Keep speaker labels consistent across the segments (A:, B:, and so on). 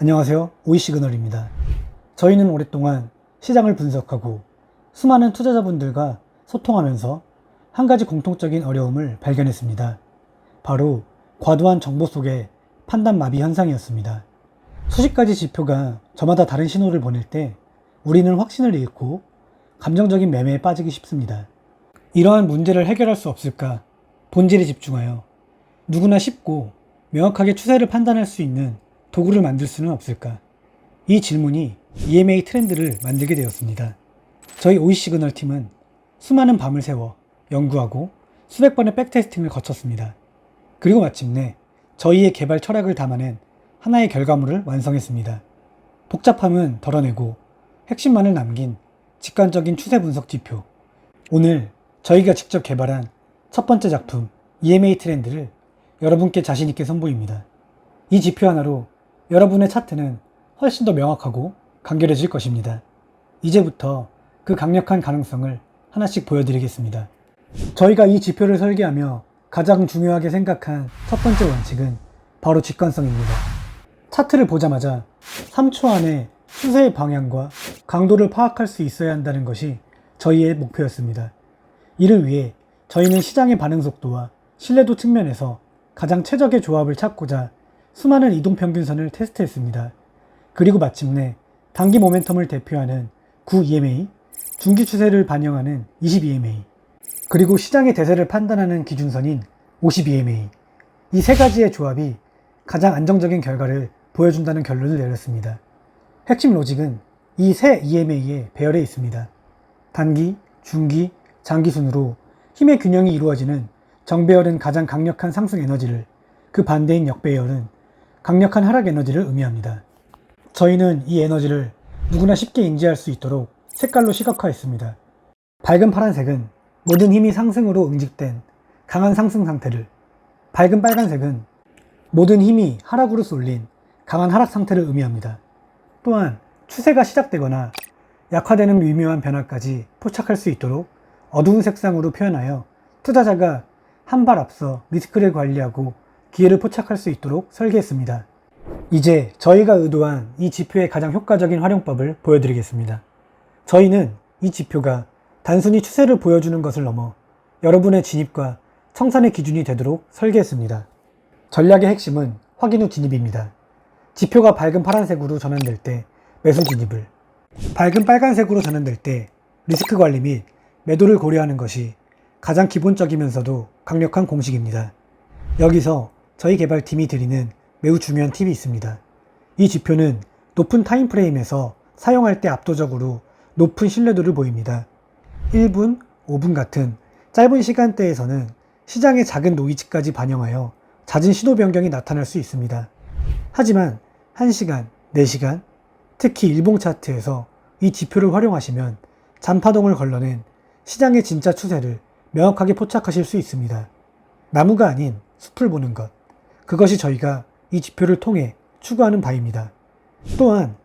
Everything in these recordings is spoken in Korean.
A: 안녕하세요. 오이시그널입니다. 저희는 오랫동안 시장을 분석하고 수많은 투자자분들과 소통하면서 한 가지 공통적인 어려움을 발견했습니다. 바로 과도한 정보 속의 판단 마비 현상이었습니다. 수십 가지 지표가 저마다 다른 신호를 보낼 때 우리는 확신을 잃고 감정적인 매매에 빠지기 쉽습니다. 이러한 문제를 해결할 수 없을까? 본질에 집중하여 누구나 쉽고 명확하게 추세를 판단할 수 있는 도구를 만들 수는 없을까? 이 질문이 EMA 트렌드를 만들게 되었습니다. 저희 오이시그널 팀은 수많은 밤을 새워 연구하고 수백 번의 백테스팅을 거쳤습니다. 그리고 마침내 저희의 개발 철학을 담아낸 하나의 결과물을 완성했습니다. 복잡함은 덜어내고 핵심만을 남긴 직관적인 추세 분석 지표. 오늘 저희가 직접 개발한 첫 번째 작품 EMA 트렌드를 여러분께 자신있게 선보입니다. 이 지표 하나로 여러분의 차트는 훨씬 더 명확하고 간결해질 것입니다. 이제부터 그 강력한 가능성을 하나씩 보여드리겠습니다. 저희가 이 지표를 설계하며 가장 중요하게 생각한 첫 번째 원칙은 바로 직관성입니다. 차트를 보자마자 3초 안에 추세의 방향과 강도를 파악할 수 있어야 한다는 것이 저희의 목표였습니다. 이를 위해 저희는 시장의 반응 속도와 신뢰도 측면에서 가장 최적의 조합을 찾고자 수많은 이동 평균선을 테스트했습니다. 그리고 마침내 단기 모멘텀을 대표하는 9EMA, 중기 추세를 반영하는 22EMA, 그리고 시장의 대세를 판단하는 기준선인 52EMA. 이 세 가지의 조합이 가장 안정적인 결과를 보여준다는 결론을 내렸습니다. 핵심 로직은 이 세 EMA의 배열에 있습니다. 단기, 중기, 장기 순으로 힘의 균형이 이루어지는 정배열은 가장 강력한 상승 에너지를, 그 반대인 역배열은 강력한 하락 에너지를 의미합니다. 저희는 이 에너지를 누구나 쉽게 인지할 수 있도록 색깔로 시각화했습니다. 밝은 파란색은 모든 힘이 상승으로 응집된 강한 상승 상태를, 밝은 빨간색은 모든 힘이 하락으로 쏠린 강한 하락 상태를 의미합니다. 또한 추세가 시작되거나 약화되는 미묘한 변화까지 포착할 수 있도록 어두운 색상으로 표현하여 투자자가 한 발 앞서 리스크를 관리하고 기회를 포착할 수 있도록 설계했습니다. 이제 저희가 의도한 이 지표의 가장 효과적인 활용법을 보여드리겠습니다. 저희는 이 지표가 단순히 추세를 보여주는 것을 넘어 여러분의 진입과 청산의 기준이 되도록 설계했습니다. 전략의 핵심은 확인 후 진입입니다. 지표가 밝은 파란색으로 전환될 때 매수 진입을, 밝은 빨간색으로 전환될 때 리스크 관리 및 매도를 고려하는 것이 가장 기본적이면서도 강력한 공식입니다. 여기서 저희 개발팀이 드리는 매우 중요한 팁이 있습니다. 이 지표는 높은 타임프레임에서 사용할 때 압도적으로 높은 신뢰도를 보입니다. 1분, 5분 같은 짧은 시간대에서는 시장의 작은 노이즈까지 반영하여 잦은 신호 변경이 나타날 수 있습니다. 하지만 1시간, 4시간, 특히 일봉 차트에서 이 지표를 활용하시면 잔파동을 걸러낸 시장의 진짜 추세를 명확하게 포착하실 수 있습니다. 나무가 아닌 숲을 보는 것. 그것이 저희가 이 지표를 통해 추구하는 바입니다. 또한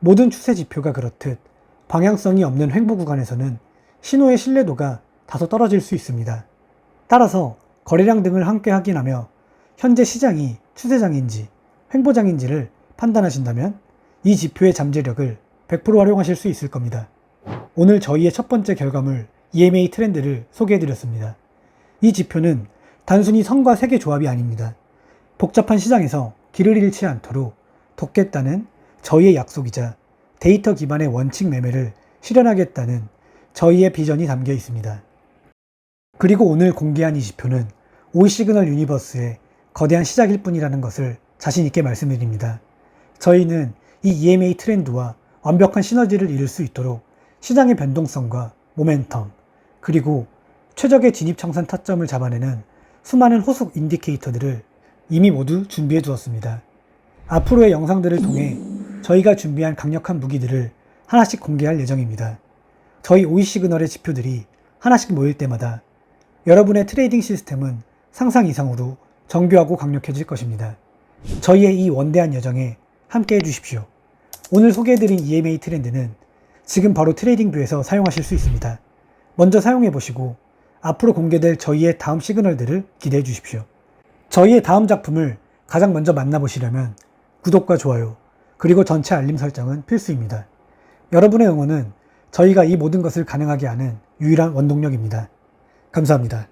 A: 모든 추세 지표가 그렇듯 방향성이 없는 횡보 구간에서는 신호의 신뢰도가 다소 떨어질 수 있습니다. 따라서 거래량 등을 함께 확인하며 현재 시장이 추세장인지 횡보장인지를 판단하신다면 이 지표의 잠재력을 100% 활용하실 수 있을 겁니다. 오늘 저희의 첫 번째 결과물 EMA 트렌드를 소개해드렸습니다. 이 지표는 단순히 선과 색의 조합이 아닙니다. 복잡한 시장에서 길을 잃지 않도록 돕겠다는 저희의 약속이자 데이터 기반의 원칙 매매를 실현하겠다는 저희의 비전이 담겨 있습니다. 그리고 오늘 공개한 이 지표는 오이시그널 유니버스의 거대한 시작일 뿐이라는 것을 자신있게 말씀드립니다. 저희는 이 EMA 트렌드와 완벽한 시너지를 이룰 수 있도록 시장의 변동성과 모멘텀, 그리고 최적의 진입 청산 타점을 잡아내는 수많은 호속 인디케이터들을 이미 모두 준비해 두었습니다. 앞으로의 영상들을 통해 저희가 준비한 강력한 무기들을 하나씩 공개할 예정입니다. 저희 오이 시그널의 지표들이 하나씩 모일 때마다 여러분의 트레이딩 시스템은 상상 이상으로 정교하고 강력해질 것입니다. 저희의 이 원대한 여정에 함께 해주십시오. 오늘 소개해드린 EMA 트렌드는 지금 바로 트레이딩 뷰에서 사용하실 수 있습니다. 먼저 사용해 보시고 앞으로 공개될 저희의 다음 시그널들을 기대해 주십시오. 저희의 다음 작품을 가장 먼저 만나보시려면 구독과 좋아요, 그리고 전체 알림 설정은 필수입니다. 여러분의 응원은 저희가 이 모든 것을 가능하게 하는 유일한 원동력입니다. 감사합니다.